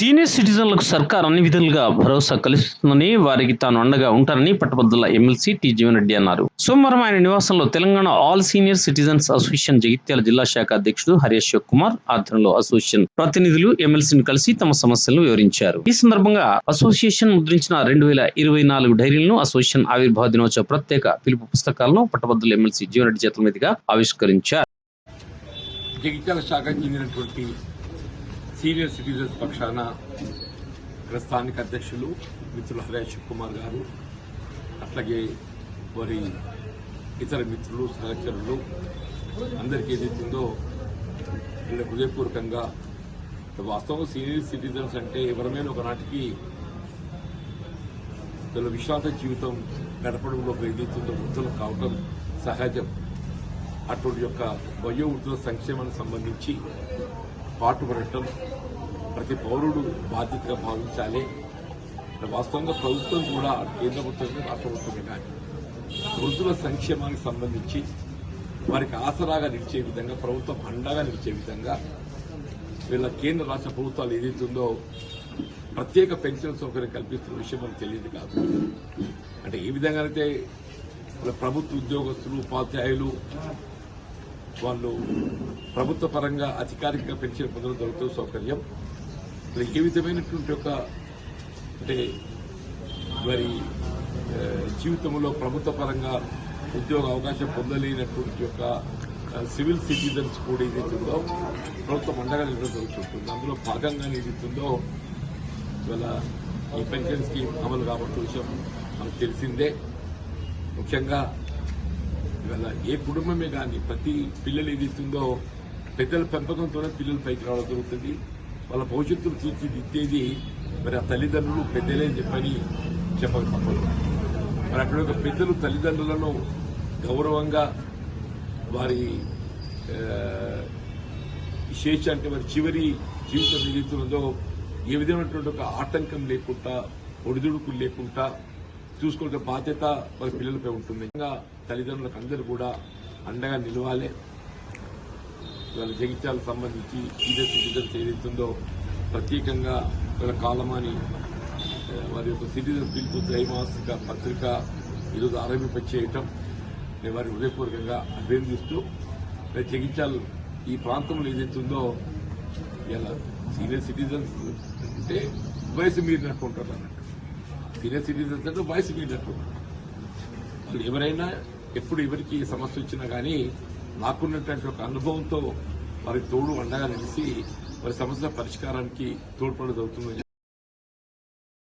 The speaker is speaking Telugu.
సీనియర్ సిటిజన్లకు సర్కార్ అన్ని విధాలుగా భరోసా కల్పిస్తుందని వారికి తాను అండగా ఉంటానని పట్టభద్రుల ఎమ్మెల్సీ టి జీవన్ రెడ్డి అన్నారు. సోమవారం ఆయన నివాసంలో Telangana all senior citizens association Jagtial జిల్లా శాఖ అధ్యక్షుడు హరీష్ కుమార్ ఆధ్వర్యంలో అసోసియేషన్ ప్రతినిధులు ఎమ్మెల్సీని కలిసి తమ సమస్యలను వివరించారు. ఈ సందర్భంగా అసోసియేషన్ ముద్రించిన రెండు వేల ఇరవై నాలుగు డైరీలను అసోసియేషన్ ఆవిర్భావ దినోత్సవ ప్రత్యేక పిలుపు పుస్తకాలను పట్టభద్రుల ఎమ్మెల్సీ జీవన్రెడ్డి చేతుల మీదుగా ఆవిష్కరించారు. జగిత్యాల శాఖ చెందినటువంటి సీనియర్ సిటిజన్స్ పక్షాన ఇక్కడ స్థానిక అధ్యక్షులు మిత్రులు హరేష్ కుమార్ గారు అట్లాగే వారి ఇతర మిత్రులు సహచరులు అందరికీ ఏదైతుందో వీళ్ళ హృదయపూర్వకంగా వాస్తవం సీనియర్ సిటిజన్స్ అంటే ఎవరమైనా ఒకనాటికి వీళ్ళ విశ్రాంత జీవితం గడపడంలో ఏదైతుందో వృద్ధులు కావటం సహజం. అటువంటి యొక్క వయో వృద్ధుల సంక్షేమానికి సంబంధించి పాటుపడటం ప్రతి పౌరుడు బాధ్యతగా భావించాలి. వాస్తవంగా ప్రభుత్వం కూడా కేంద్ర ప్రభుత్వం రాష్ట్ర ప్రభుత్వమే కానీ వృద్ధుల సంక్షేమానికి సంబంధించి వారికి ఆసరాగా నిలిచే విధంగా ప్రభుత్వం అండగా నిలిచే విధంగా వీళ్ళ కేంద్ర రాష్ట్ర ప్రభుత్వాలు ఏదైతుందో ప్రత్యేక పెన్షన్ సౌకర్యం కల్పిస్తున్న విషయం మనకు తెలియదు కాదు. అంటే ఏ విధంగా అయితే ప్రభుత్వ ఉద్యోగస్తులు ఉపాధ్యాయులు వాళ్ళు ప్రభుత్వ పరంగా అధికారికంగా పెన్షన్ పొందడం దొరుకుతున్న సౌకర్యం. మరి ఏ విధమైనటువంటి ఒక అంటే మరి జీవితంలో ప్రభుత్వ పరంగా ఉద్యోగ అవకాశం పొందలేనటువంటి యొక్క సివిల్ సిటిజన్స్ కూడా ఏదైతుందో ప్రభుత్వం అండగా నిలవడం జరుగుతుంటుంది. అందులో భాగంగా ఏదైతుందో ఇవాళ ఈ పెన్షన్ స్కీమ్ అమలు కాబట్టి విషయం మనకు తెలిసిందే. ముఖ్యంగా ఇవాళ ఏ కుటుంబమే కానీ ప్రతి పిల్లలు ఏదైతుందో పెద్దల పెంపకంతోనే పిల్లలు పైకి రావడం జరుగుతుంది. వాళ్ళ భవిష్యత్తును తీర్చిదిద్దేది మరి ఆ తల్లిదండ్రులు పెద్దలే అని చెప్పని చెప్పక తప్పదు. మరి అక్కడ ఒక పెద్దలు తల్లిదండ్రులను గౌరవంగా వారి శేష అంటే మరి చివరి జీవితం ఏదైతుందో ఏ విధమైనటువంటి ఒక ఆటంకం లేకుండా ఒడిదుడుకులు లేకుండా చూసుకునే బాధ్యత మరి పిల్లలపై ఉంటుంది. ఇంకా తల్లిదండ్రులకు అందరూ కూడా అండగా నిలవాలి. వాళ్ళ జగిత్యాలకు సంబంధించి సీనియర్ సిటిజన్స్ ఏదైతుందో ప్రత్యేకంగా వాళ్ళ కాలమాని వారి యొక్క సిటిజన్ పిలుపు ద్వైమాసిక పత్రిక ఈరోజు ఆరంభింప నేను వారిని హృదయపూర్వకంగా అభినందిస్తూ మరి జగిత్యాల ఈ ప్రాంతంలో ఏదైతుందో ఇలా సీనియర్ సిటిజన్స్ అంటే వయసు మీరినట్టు ఉంటారు అన్నట్టు సీనియర్ సిటిజన్స్ అంటే వయసు మీరినట్టు ఉంటారు. వాళ్ళు ఎవరైనా ఎప్పుడు ఎవరికి సమస్య వచ్చినా కానీ నాకున్నటువంటి ఒక అనుభవంతో వారి తోడు అండగా నిలిచి వారి సమస్య పరిష్కారానికి తోడ్పడదవుతుందని